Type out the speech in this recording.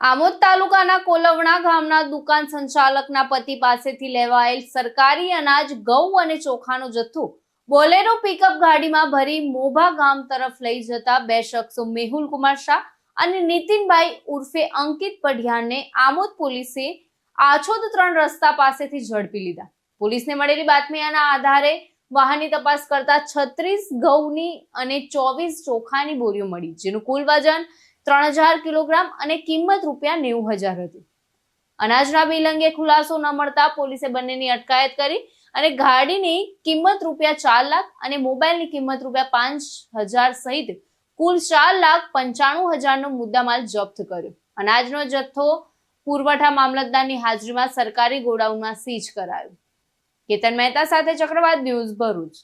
આમોદ તાલુકાના કોલવણા ગામના દુકાન સંચાલકના પતિ પાસેથી લેવાયેલ સરકારી અનાજ, ઘઉં અને ચોખાનો જથ્થો બોલેરો પિકઅપ ગાડીમાં ભરી મોભા ગામ તરફ લઈ જતા બે શખ્સો મેહુલ કુમાર શાહ અને નીતિનભાઈ ઉર્ફે અંકિત પઢિયાને આમોદ પોલીસે આછોદ ત્રણ રસ્તા પાસેથી ઝડપી લીધા. પોલીસને મળેલી બાતમીના આધારે વાહનની તપાસ કરતા છત્રીસ ઘઉંની અને ચોવીસ ચોખાની બોરીઓ મળી, જેનું કુલ વજન ત્રણ હજાર કિલોગ્રામ અને કિંમત રૂપિયા નેવું હજાર હતી. અનાજના બિલ અંગે ખુલાસો ન મળતા પોલીસે બંનેની અટકાયત કરી અને ગાડીની કિંમત રૂપિયા ચાર લાખ અને મોબાઈલની કિંમત રૂપિયા પાંચ હજાર સહિત કુલ ચાર લાખ પંચાણું હજારનો મુદ્દામાલ જપ્ત કર્યો. અનાજનો જથ્થો પુરવઠા મામલતદારની હાજરીમાં સરકારી ગોડાઉનમાં સીઝ કરાયો. કેતન મહેતા સાથે ચક્રવાત ન્યૂઝ ભરૂચ.